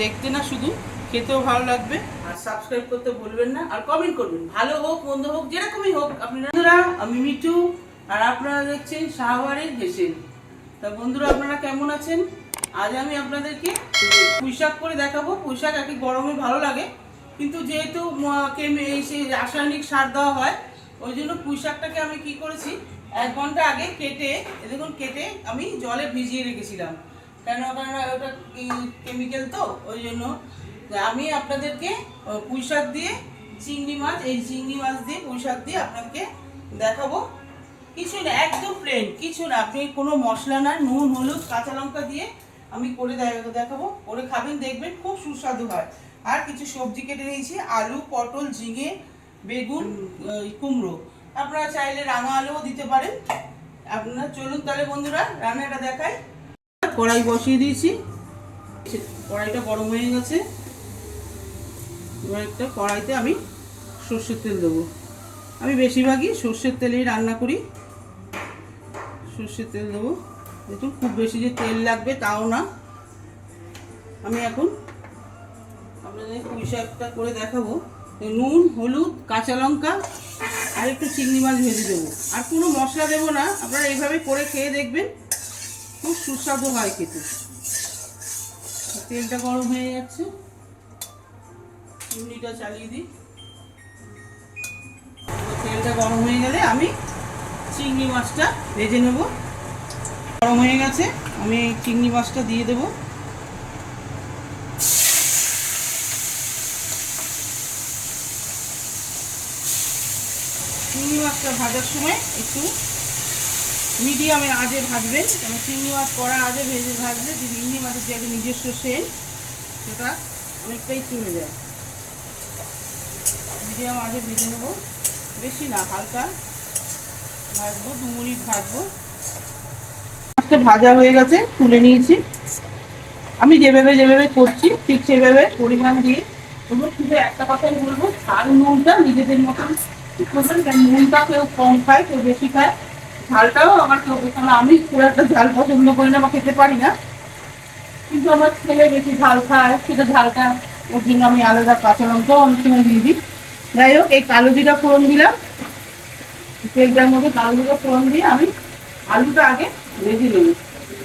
দেখতে না শুধু, খেতেও ভালো লাগবে, আর সাবস্ক্রাইব করতে ভুলবেন না, আর কমেন্ট করবেন। ভালো হোক, মন্দ হোক, যেরকমই হোক আপনারা আমি মিঠু, আর আপনারা দেখছেন শাহবাড়ির হেসেন তা বন্ধুরা, আপনারা কেমন আছেন? আজ আমি আপনাদেরকে পুঁইশাক করে দেখাবো। পুঁইশাক একই গরমে ভালো লাগে, কিন্তু যেহেতু কেমি সেই রাসায়নিক সার দেওয়া হয়, ওই জন্য পুঁইশাকটাকে আমি কি করেছি এক ঘণ্টা আগে কেটে এ দেখুন কেটে আমি জলে ভিজিয়ে রেখেছিলাম। কেন? কেন ওটা কেমিক্যাল তো? ওই জন্য। আমি আপনাদেরকে পুঁই শাক দিয়ে চিংড়ি মাছ এই চিংড়ি মাছ দিয়ে পুঁই শাক দিয়ে আপনাকে দেখাবো। কিছু না একদম প্লেন কিছু না। আপনি কোনো মশলা না নুন হলুদ কাঁচা লঙ্কা দিয়ে আমি করে দেখাবো। করে খাবেন দেখবেন খুব সুস্বাদু হয়। আর কিছু সবজি কেটে নিয়েছি আলু পটল ঝিঙে বেগুন কুমড়ো। আপনারা চাইলে রাঙা আলুও দিতে পারেন। আপনারা চলুন তাহলে বন্ধুরা, রান্নাটা দেখাই। কড়াই বসিয়ে দিয়েছি। কড়াইটা গরম হয়ে গেছে। এবার একটা কড়াইতে আমি সর্ষের তেল দেবো। আমি বেশিরভাগই সর্ষের তেলেই রান্না করি। সর্ষের তেল দেবো। দেখুন খুব বেশি যে তেল লাগবে তাও না। আমি এখন আপনাদের পুঁই শাকটা করে দেখাবো। নুন, হলুদ, কাঁচা লঙ্কা আর একটু চিংড়ি মাছ ভেজে দেবো। আর কোনো মশলা দেবো না, আপনারা এইভাবে করে খেয়ে দেখবেন, খুব সুস্বাদু হয় খেতে। তেলটা গরম হয়ে যাচ্ছে। চিমনিটা চালিয়ে দিই। তেলটা গরম হয়ে গেলে আমি চিংড়ি মাছটা ভেজে নেব। গরম হয়ে গেছে, আমি চিংড়ি মাছটা দিয়ে দেবো। চিংড়ি মাছটা ভাজার সময় একটু মিডিয়ামে আজে ভাজবেন। কেন চিংড়ি মাছ কড়া আজে ভেজে ভাজলে যে চিংড়ি মাছের যে একটা নিজস্ব সেন সেটা অনেকটাই চলে যায়। মিডিয়াম আজে ভেজে নেব। বেশি না, হালকা ভাজবো, দু মিনিট ভাজবো। মাছটা ভাজা হয়ে গেছে, তুলে নিয়েছি। আমি যেভাবে যেভাবে করছি, ঠিক সেভাবে পরিমাণ দিয়ে। তবু শুধু একটা কথাই বলব, ঝাল নুনটা নিজেদের মতন নুনটা কেউ কম খায়, কেউ বেশি খায়? ঝালটাও আমার কেউ আমি খুব একটা ঝাল পছন্দ করি না, বা খেতে পারি না। কিন্তু আমার ছেলে বেশি ঝাল খায় সেটা ঝালটা। ওর জন্য আমি আলাদা কাঁচা লঙ্কাও অনেক সময় দিয়ে দিই। যাই হোক, এই কালো জিরা ফোড়ন দিলাম। তেলটার মধ্যে কালো জিরা ফোড়ন দিয়ে আমি আলুটা আগে ভেজে নেব।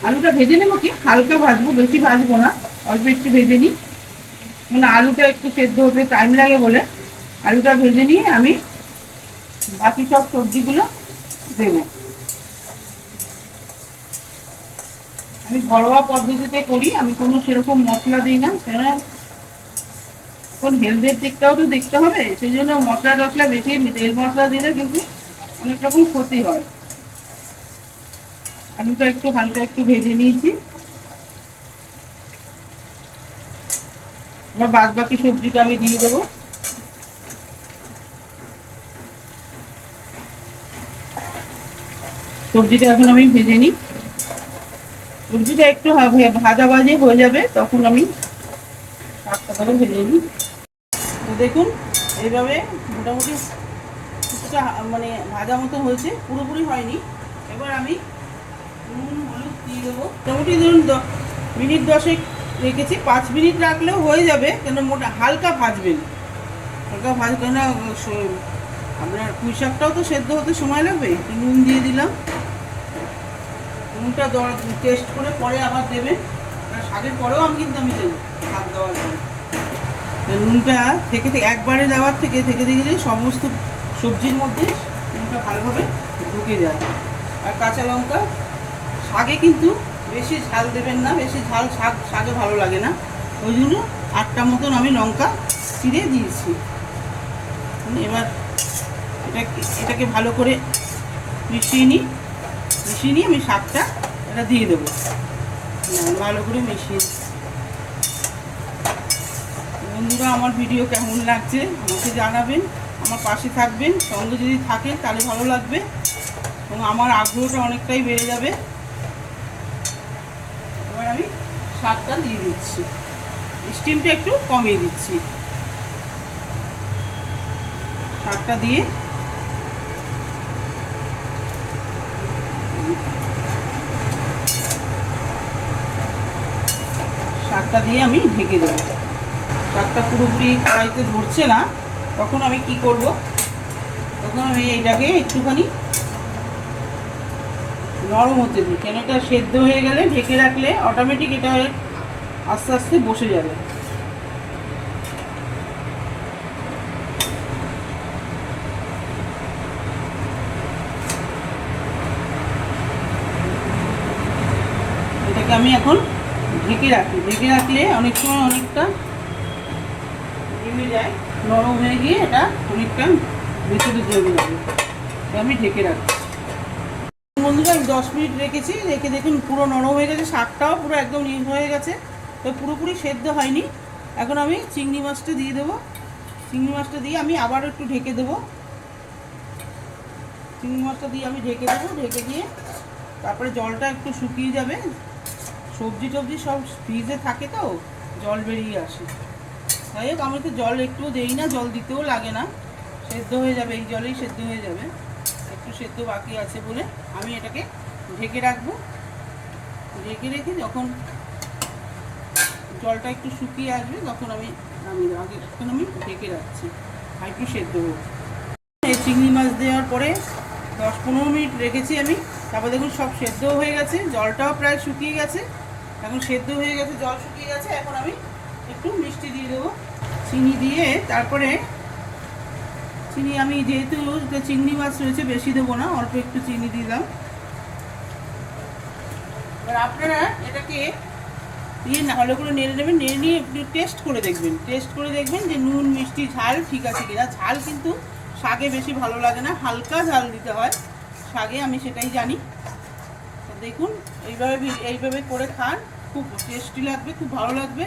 আলুটা ভেজে নেব কি? হালকা ভাজবো, বেশি ভাজবো না, অল্প একটু ভেজে নিই। মানে আলুটা একটু সেদ্ধ হতে টাইম লাগে বলে। আলুটা ভেজে নিয়ে আমি বাকি সব সবজিগুলো দেবো। আমি ঘরোয়া পদ্ধতিতে করি, আমি কোনো সেরকম মশলা দিই না। কেন এখন হেলথের দিকটাও তো দেখতে হবে, সেই জন্য মশলা টশলা বেশি, তেল মশলা দিলে কিন্তু অনেক রকম ক্ষতি হয়। আমি তো একটু হালকা একটু ভেজে নিয়েছি। এবার বাদ বাকি সবজিটা আমি দিয়ে দেবো। সবজিটা এখন আমি ভেজে নিই। সবজিটা একটু ভাজা ভাজি হয়ে যাবে, তখন আমি শাকটা ভেজে নিই। তো দেখুন, এইভাবে মোটামুটি কিছুটা মানে ভাজা মতো হয়েছে, পুরোপুরি হয়নি। এবার আমি নুন, হলুদ দিয়ে দেবো। মোটামুটি ধরুন মিনিট দশেক রেখেছি। পাঁচ মিনিট রাখলেও হয়ে যাবে কেন মোটা, হালকা ভাজবেন। হালকা ভাজ কেন স- আপনার পুঁই শাকটাও তো সেদ্ধ হতে সময় লাগবে। নুন দিয়ে দিলাম। নুনটা টেস্ট করে পরে আবার দেবেন শাকের পরেও আমি কিন্তু আমি দেবো শাক দেওয়ার পরে নুনটা থেকে থেকে একবারে দেওয়ার থেকে থেকে থেকে যে সমস্ত সবজির মধ্যে নুনটা ভালোভাবে ঢুকে যায়। আর কাঁচা লঙ্কা, শাকে কিন্তু বেশি ঝাল দেবেন না, বেশি ঝাল শাক, শাকে ভালো লাগে না। ওই জন্য আটটা মতন আমি লঙ্কা চিড়ে দিয়েছি। এবার এটাকে এটাকে ভালো করে মিশিয়ে নিই। মিশিয়ে নিয়ে আমি শাকটা এটা দিয়ে দেবো। হ্যাঁ, ভালো করে মিশিয়ে। বন্ধুরা আমার ভিডিও কেমন লাগছে আমাকে জানাবেন আমার পাশে থাকবেন সঙ্গে যদি থাকে তাহলে ভালো লাগবে। এবং আমার আগ্রহটা অনেকটাই বেড়ে যাবে। এবার আমি শাকটা দিয়ে দিচ্ছি। স্টিমটা একটু কমিয়ে দিচ্ছি। শাকটা দিয়ে শাকটা দিয়ে আমি ঢেকে দেবো। শাকটা পুরোপুরি কড়াইতে ধরছে না, তখন আমি কি করব? তখন আমি এইটাকে একটুখানি নরম হতে দিই। কেন এটা সেদ্ধ হয়ে গেলে ঢেকে রাখলে অটোমেটিক এটা আস্তে আস্তে বসে যাবে। এটাকে আমি এখন ঢেকে রাখি, ঢেকে রাখলে অনেক সময় অনেকটা যায়, নরম হয়ে গিয়ে এটা অনেকটা ভেতরে জমে যাবে। আমি ঢেকে রাখি। বন্ধুরা, আমি দশ মিনিট রেখেছি, রেখে দেখুন পুরো নরম হয়ে গেছে, শাকটাও পুরো একদম নীল হয়ে গেছে, তো পুরোপুরি সেদ্ধ হয়নি। এখন আমি চিংড়ি মাছটা দিয়ে দেবো। চিংড়ি মাছটা দিয়ে আমি আবার একটু ঢেকে দেবো। চিংড়ি মাছটা দিয়ে আমি ঢেকে দেবো, ঢেকে দিয়ে তারপরে জলটা একটু শুকিয়ে যাবে। সবজি টবজি সব ফ্রিজে থাকে তো, জল বেরিয়ে আসে। যাই হোক আমি তো জল একটুও দেই না, জল দিতেও লাগে না। সেদ্ধ হয়ে যাবে, এই জলেই সেদ্ধ হয়ে যাবে। একটু সেদ্ধ বাকি আছে বলে আমি এটাকে ঢেকে রাখব। ঢেকে রেখে যখন জলটা একটু শুকিয়ে আসবে, তখন আমি আমি আগে তখন আমি ঢেকে রাখছি, আর একটু সেদ্ধ হোক। চিংড়ি মাছ দেওয়ার পরে দশ পনেরো মিনিট রেখেছি আমি। তারপর দেখুন সব সেদ্ধ হয়ে গেছে, জলটাও প্রায় শুকিয়ে গেছে। এখন সেদ্ধ হয়ে গেছে, জল শুকিয়ে গেছে, এখন আমি একটু মিষ্টি দিয়ে দেবো। চিনি দিয়ে তারপরে চিনি আমি যেহেতু চিংড়ি মাছ রয়েছে বেশি দেবো না, অল্প একটু চিনি দিলাম। এবার আপনারা এটাকে দিয়ে ভালো করে নেড়ে নেবেন, নেড়ে নিয়ে একটু টেস্ট করে দেখবেন। টেস্ট করে দেখবেন যে নুন, মিষ্টি, ঝাল ঠিক আছে কিনা। ঝাল কিন্তু শাকে বেশি ভালো লাগে না, হালকা ঝাল দিতে হয়। শাকে আমি সেটাই জানি। দেখুন, এইভাবে এইভাবে করে খান, খুব টেস্টি লাগবে, খুব ভালো লাগবে।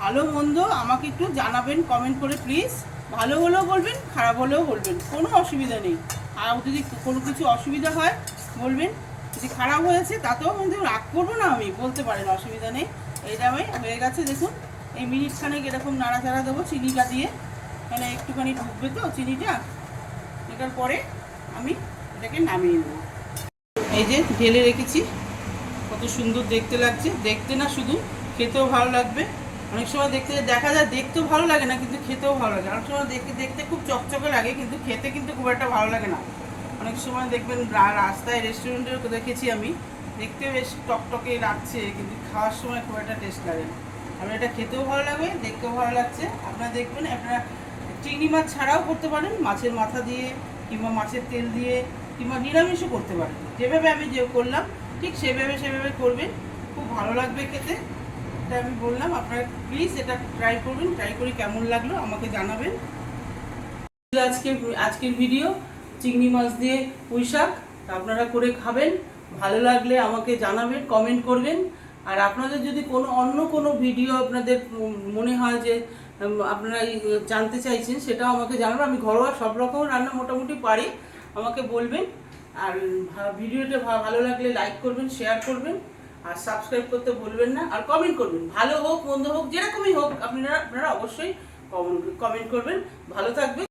ভালো মন্দ আমাকে একটু জানাবেন কমেন্ট করে প্লিজ ভালো হলেও বলবেন, খারাপ হলেও বলবেন, কোনো অসুবিধা নেই। আর যদি কোনো কিছু অসুবিধা হয়, বলবেন। যদি খারাপ হয়েছে, তাতেও কিন্তু রাগ করব না আমি, বলতে পারেন, অসুবিধা নেই। এইটা আমি হয়ে গেছে, দেখুন। এই মিনিট খানেক এরকম নাড়াচাড়া দেবো, চিনিটা দিয়ে। মানে একটুখানি ঢুকবে তো চিনিটা। এটার পরে আমি এটাকে নামিয়ে নেব। এই যে ঢেলে রেখেছি। কত সুন্দর দেখতে লাগছে। দেখতে না শুধু খেতেও ভালো লাগবে। অনেক সময় দেখতে দেখা যায় দেখতেও ভালো লাগে না, কিন্তু খেতেও ভালো লাগে। অনেক সময় দেখতে দেখতে খুব চকচকে লাগে, কিন্তু খেতে কিন্তু খুব একটা ভালো লাগে না। অনেক সময় দেখবেন রাস্তায় রেস্টুরেন্টেও দেখেছি আমি। দেখতে বেশ টকটকে লাগছে, কিন্তু খাওয়ার সময় খুব একটা টেস্ট লাগে না। আপনার এটা খেতেও ভালো লাগবে দেখতেও ভালো লাগছে। আপনারা দেখবেন, আপনারা চিংড়ি মাছ ছাড়াও করতে পারেন, মাছের মাথা দিয়ে কিংবা মাছের তেল দিয়ে কিংবা নিরামিষও করতে পারেন। যেভাবে আমি যে করলাম, ঠিক সেভাবে সেভাবে করবেন। খুব ভালো লাগবে খেতে। এটা আমি বললাম, আপনারা প্লিজ এটা ট্রাই করবেন ট্রাই করে কেমন লাগল আমাকে জানাবেন। আজকে আজকের ভিডিও চিংড়ি মাছ দিয়ে পুঁই শাক, আপনারা করে খাবেন। ভালো লাগলে আমাকে জানাবেন কমেন্ট করবেন। আর আপনাদের যদি কোনো অন্য কোনো ভিডিও আপনাদের মনে হয় যে আপনারা জানতে চাইছেন, সেটাও আমাকে জানাবেন। আমি ঘরোয়া সব রকম রান্না মোটামুটি পারি, আমাকে বলবেন। আর ভিডিওটা ভালো লাগলে লাইক করবেন শেয়ার করবেন। আর সাবস্ক্রাইব করতে বলবেন না। আর কমেন্ট করবেন। ভালো হোক, মন্দ হোক, যেরকমই হোক, আপনারা আপনারা অবশ্যই কমেন্ট করবেন। ভালো থাকবেন।